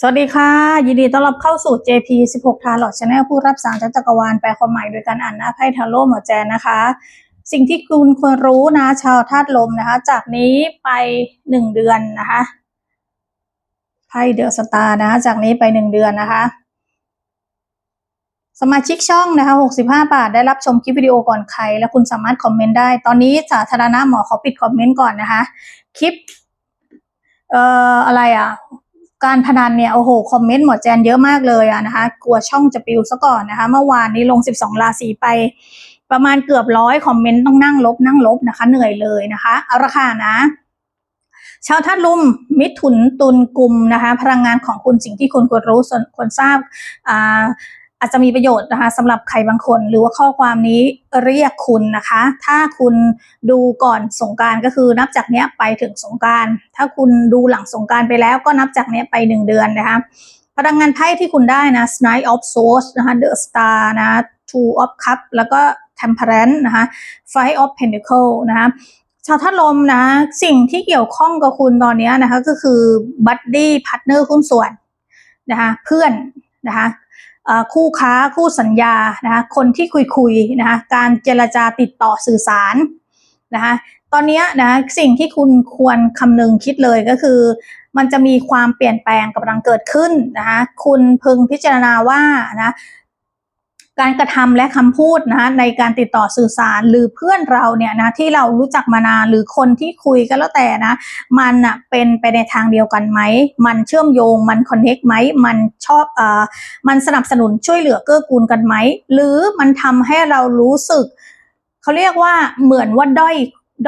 สวัสดีค่ะ ยินดีต้อนรับเข้าสู่ JP 16ทาร์ลอตชาแนลผู้รับสารจากจักรวาลแปลความหมายโดยการอ่านหน้าไพ่ทาโร่หมอแจนนะคะ สิ่งที่คุณควรรู้นะ ชาวธาตุลมนะคะ จากนี้ไปหนึ่งเดือนนะคะไพ่เดอะสตาร์นะคะจากนี้ไปหนึ่งเดือนนะคะ สมาชิกช่องนะคะ65 บาท ได้รับชมคลิปวิดีโอก่อนใคร และคุณสามารถคอมเมนต์ได้ ตอนนี้สาธารณะหมอขอปิดคอมเมนต์ก่อนนะคะ คลิป เอ่ออะไรอะ การพนันเนี่ยโอ้โหคอมเมนต์หมอแจนเยอะมากเลยอะนะคะ กลัวช่องจะปิวซะก่อนนะคะ เมื่อวานนี้ลง 12 ราศีไป ประมาณเกือบร้อยคอมเมนต์ต้องนั่งลบนั่งลบนะคะ เหนื่อยเลยนะคะเอาละค่ะนะชาวธาตุลุมมิถุนตุลกุมนะคะ พลังงานของคุณสิ่งที่คุณควรรู้ส่วนควรทราบอ่า อาจจะมีประโยชน์นะคะสำหรับใครบางคน หรือว่าข้อความนี้เรียกคุณนะคะ ถ้าคุณดูก่อนสงการก็คือนับจากเนี้ยไปถึงสงการ ถ้าคุณดูหลังสงการไปแล้วก็นับจากเนี้ยไปหนึ่งเดือนนะคะพลังงานไพ่ที่คุณได้นะ Knight of Swords นะคะ The Star นะ Two of Cup แล้วก็ Temperance นะคะ Five of Pentacle นะคะชาวธาตุลมนะ สิ่งที่เกี่ยวข้องกับคุณตอนเนี้ยนะคะก็คือ Buddy Partner หุ้นส่วนนะคะเพื่อนนะคะ คู่ค้าคู่สัญญานะคะคนที่คุยคุยๆนะคะการเจรจาติดต่อสื่อสารนะคะตอนนี้นะสิ่งที่คุณควรคำนึงคิดเลยก็คือ มันจะมีความเปลี่ยนแปลงกำลังเกิดขึ้นนะคะคุณพึงพิจารณาว่านะ การกระทำและคำพูดนะคะในการติดต่อสื่อสารหรือเพื่อนเราเนี่ยนะที่เรารู้จักมานานหรือคนที่คุยก็แล้วแต่นะมันอะเป็นไปในทางเดียวกันไหมมันเชื่อมโยงมันคอนเน็กไหมมันชอบเอ่อมันสนับสนุนช่วยเหลือเกื้อกูลกันไหมหรือมันทำให้เรารู้สึกเขาเรียกว่าเหมือนว่าด้อย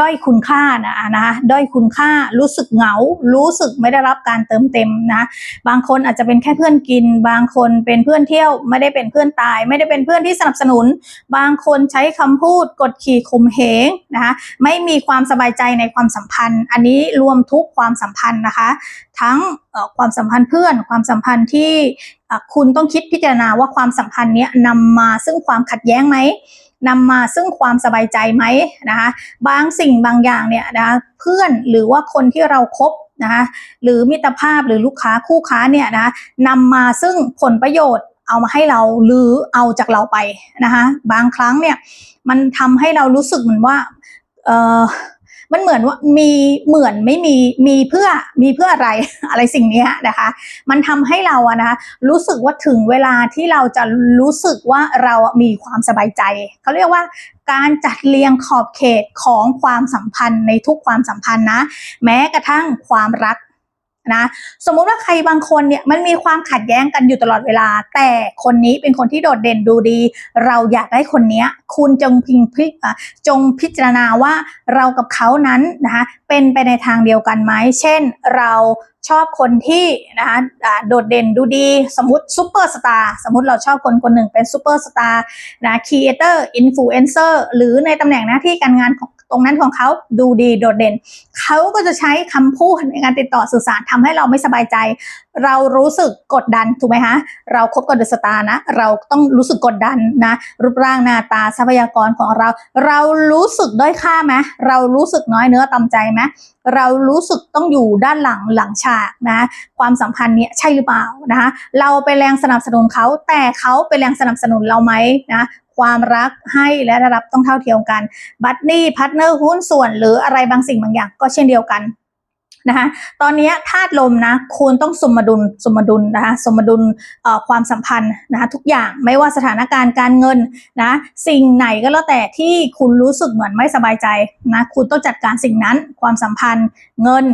ด้อยคุณค่านะนะคะด้อยคุณค่ารู้สึกเหงา รู้สึกไม่ได้รับการเติมเต็มนะบางคนอาจจะเป็นแค่เพื่อนกิน บางคนเป็นเพื่อนเที่ยว ไม่ได้เป็นเพื่อนตาย ไม่ได้เป็นเพื่อนที่สนับสนุน บางคนใช้คำพูดกดขี่ข่มเหงนะคะไม่มีความสบายใจในความสัมพันธ์ อันนี้รวมทุกความสัมพันธ์นะคะ ทั้งความสัมพันธ์เพื่อนความสัมพันธ์ที่คุณต้องคิดพิจารณาว่าความสัมพันธ์นี้นำมาซึ่งความขัดแย้งไหมนำมาซึ่งความสบายใจไหมนะคะบางสิ่งบางอย่างเนี่ยนะะเพื่อนหรือว่าคนที่เราครบนะคะหรือมิตรภาพหรือลูกค้าคู่ค้าเนี่ยนะคะนำมาซึ่งผลประโยชน์เอามาให้เราหรือเอาจากเราไปนะคะบางครั้งเนี่ยมันทำให้เรารู้สึกเหมือนว่าเออ มันเหมือนว่ามีเหมือนไม่มีมีเพื่อมีเพื่ออะไรอะไรสิ่งนี้นะคะ มันทำให้เราอะนะรู้สึกว่าถึงเวลาที่เราจะรู้สึกว่าเรามีความสบายใจเขาเรียกว่าการจัดเรียงขอบเขตของความสัมพันธ์ในทุกความสัมพันธ์นะ แม้กระทั่งความรัก นะสมมุติว่าใครบางคนเนี่ยมันมีความขัดแย้งกันอยู่ตลอดเวลา แต่คนนี้เป็นคนที่โดดเด่นดูดี เราอยากได้คนเนี้ยคุณจงพิงพิจงพิจารณาว่าเรากับเขานั้นนะคะเป็นไปในทางเดียวกันไหมเช่นเราชอบคนที่นะคะโดดเด่นดูดี สมมติซูเปอร์สตาร์สมมติเราชอบคนคนหนึ่งเป็นซูเปอร์สตาร์นะครีเอเตอร์อินฟลูเอนเซอร์หรือในตำแหน่งหน้าที่การงานของ ตรงนั้นของเขาดูดีโดดเด่น เขาก็จะใช้คำพูดในการติดต่อสื่อสารทำให้เราไม่สบายใจ เรารู้สึกกดดันถูกไหมคะเราคบกับเดอะสตาร์นะ เราต้องรู้สึกกดดันนะ รูปร่างหน้าตาทรัพยากรของเรา เรารู้สึกด้อยค่าไหมเรารู้สึกน้อยเนื้อต่ำใจไหมเรารู้สึกต้องอยู่ด้านหลังหลังฉากนะความสัมพันธ์เนี้ยใช่หรือเปล่านะคะเราเป็นแรงสนับสนุนเขาแต่เขาเป็นแรงสนับสนุนเราไหมนะ ความรักให้และได้รับต้องเท่าเทียมกัน บัตนี่พาร์ทเนอร์หุ้นส่วน หรืออะไรบางสิ่งบางอย่างก็เช่นเดียวกันนะคะตอนนี้ธาตุลมนะคุณต้องสมดุลสมดุลนะคะสมดุลความสัมพันธ์นะคะทุกอย่างไม่ว่าสถานการณ์การเงินนะสิ่งไหนก็แล้วแต่ที่คุณรู้สึกเหมือนไม่สบายใจนะคุณต้องจัดการสิ่งนั้นความสัมพันธ์เงิน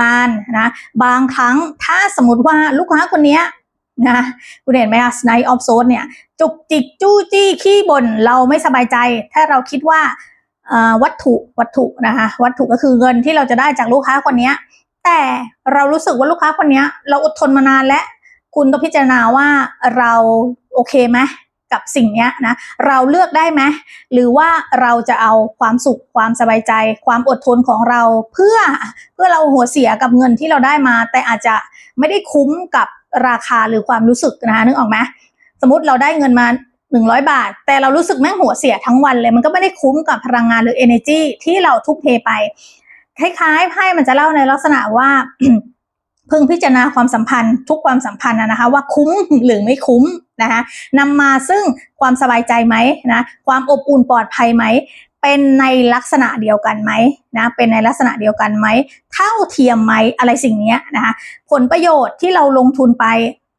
งานนะบางครั้งถ้าสมมติว่าลูกค้าคนนี้ นะคุณเห็นไหมคะ Night of s o u l เนี่ย จุกจิกจู้จี้ขี้บ่นเราไม่สบายใจ ถ้าเราคิดว่าวัตถุวัตถุนะคะวัตถุก็คือเงินที่เราจะได้จากลูกค้าคนนี้แต่เรารู้สึกว่าลูกค้าคนนี้เราอดทนมานานแล้วคุณต้องพิจารณาว่าเราโอเคไหมกับสิ่งนี้นะเราเลือกได้ไหมหรือว่าเราจะเอาความสุขความสบายใจ ความอดทนของเราเพื่อเพื่อเราหัวเสียกับเงินที่เราได้มา แต่อาจจะไม่ได้คุ้มกับ ราคาหรือความรู้สึกนะคะนึกออกไหมสมมติเราได้เงินมา 100 บาท แต่เรารู้สึกแม่งหัวเสียทั้งวันเลย มันก็ไม่ได้คุ้มกับพลังงานหรือ energy ที่เราทุ่มเทไป คล้ายๆไพ่มันจะเล่าในลักษณะว่าพึงพิจารณาความสัมพันธ์ทุกความสัมพันธ์นะนะคะ ว่าคุ้มหรือไม่คุ้มนะคะนำมาซึ่งความสบายใจไหมนะความอบอุ่นปลอดภัยไหม เป็นในลักษณะเดียวกันไหมนะเป็นในลักษณะเดียวกันไหม เท่าเทียมไหมอะไรสิ่งนี้นะคะผลประโยชน์ที่เราลงทุนไป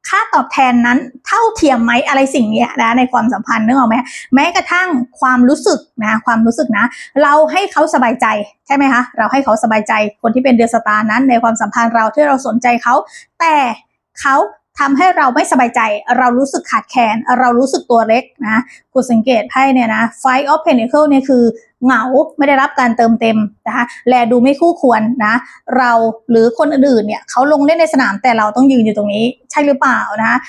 ค่าตอบแทนนั้นเท่าเทียมไหมอะไรสิ่งนี้นะในความสัมพันธ์นึกออกไหมแม้กระทั่งความรู้สึกนะความรู้สึกนะ เราให้เขาสบายใจใช่ไหมคะเราให้เขาสบายใจคนที่เป็นเดือนสตาร์นั้น ในความสัมพันธ์เราที่เราสนใจเขา แต่เขา ทำให้เราไม่สบายใจ เรารู้สึกขาดแคลนเรารู้สึกตัวเล็กนะคุณสังเกตไพ่เนี่ยนะ Five of Pentacles เนี่ยคือเหงาไม่ได้รับการเติมเต็มนะคะแลดูไม่คู่ควรนะ เราหรือคนอื่นๆเนี่ยเขาลงเล่นในสนามแต่เราต้องยืนอยู่ตรงนี้ ใช่หรือเปล่านะ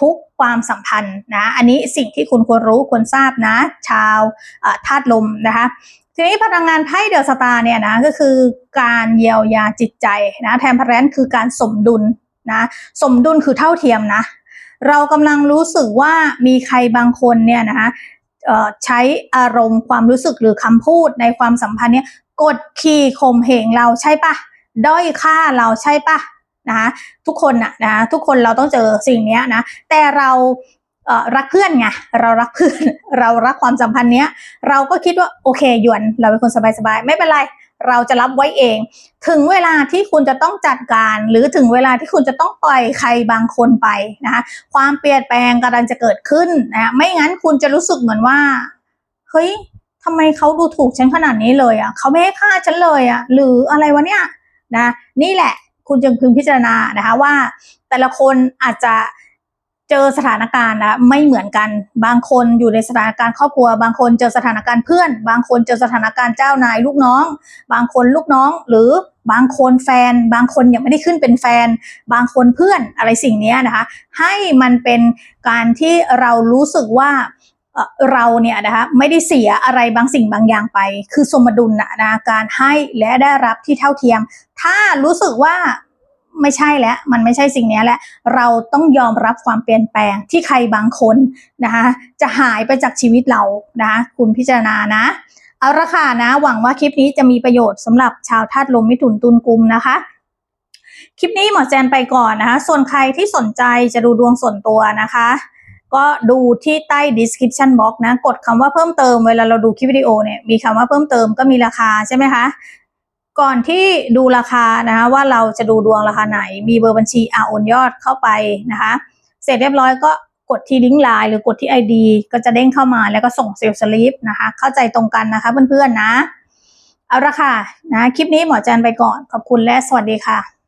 ทุกความสัมพันธ์นะอันนี้สิ่งที่คุณควรรู้ควรทราบนะ ชาวอ่าธาตุลมนะคะทีนี้พลังงานไพ่เดอะสตาร์เนี่ยนะก็คือการเยียวยาจิตใจนะแทนพระแรนคือการสมดุล นะ สมดุลคือเท่าเทียมนะ เรากำลังรู้สึกว่ามีใครบางคนเนี่ยนะคะใช้อารมณ์ความรู้สึกหรือคำพูดในความสัมพันธ์เนี่ยกดขี่ข่มเหงเราใช่ปะด้อยค่าเราใช่ปะนะคะทุกคนนะนะทุกคนเราต้องเจอสิ่งนี้นะแต่เราเรักเพื่อนไงเรารักเพื่อนเรารักความสัมพันธ์เนี้ย เราก็คิดว่าโอเคหยวนเราเป็นคนสบายๆไม่เป็นไร เราจะรับไว้เอง ถึงเวลาที่คุณจะต้องจัดการ หรือถึงเวลาที่คุณจะต้องปล่อยใครบางคนไปนะคะความเปลี่ยนแปลงกำลังจะเกิดขึ้นนะไม่งั้นคุณจะรู้สึกเหมือนว่าเฮ้ยทำไมเขาดูถูกฉันขนาดนี้เลยอะเขาไม่ให้ค่าฉันเลยอะหรืออะไรวะเนี่ยนะนี่แหละคุณจึงพึงพิจารณานะคะว่า แต่ละคนอาจจะ เจอสถานการณ์นะไม่เหมือนกัน บางคนอยู่ในสถานการณ์ครอบครัว บางคนเจอสถานการณ์เพื่อน บางคนเจอสถานการณ์เจ้านายลูกน้อง บางคนลูกน้อง หรือบางคนแฟน บางคนยังไม่ได้ขึ้นเป็นแฟน บางคนเพื่อนอะไรสิ่งนี้นะคะ ให้มันเป็นการที่เรารู้สึกว่าเอ่อเราเนี่ยนะคะไม่ได้เสียอะไรบางสิ่งบางอย่างไป คือสมดุลนะนะการให้และได้รับที่เท่าเทียม ถ้ารู้สึกว่า ไม่ใช่แล้วมันไม่ใช่สิ่งนี้แล้วเราต้องยอมรับความเปลี่ยนแปลงที่ใครบางคนนะคะจะหายไปจากชีวิตเรานะคะคุณพิจารณานะเอาละค่ะนะ หวังว่าคลิปนี้จะมีประโยชน์สำหรับชาวธาตุลมมิถุนตุลกุมนะคะ คลิปนี้หมอแจนไปก่อนนะคะ ส่วนใครที่สนใจจะดูดวงส่วนตัวนะคะ ก็ดูที่ใต้ description box นะ กดคำว่าเพิ่มเติมเวลาเราดูคลิปวิดีโอเนี่ยมีคำว่าเพิ่มเติมก็มีราคาใช่ไหมคะ ก่อนที่ดูราคานะคะว่าเราจะดูดวงราคาไหน มีเบอร์บัญชีอาโอนยอดเข้าไปนะคะ เสร็จเรียบร้อยก็กดที่ลิงก์ไลน์หรือกดที่ ID ก็จะเด้งเข้ามาแล้วก็ส่งเซลล์สลิปนะคะ เข้าใจตรงกันนะคะเพื่อนๆนะ เอาละค่ะนะคลิปนี้หมอแจนไปก่อนขอบคุณและสวัสดีค่ะ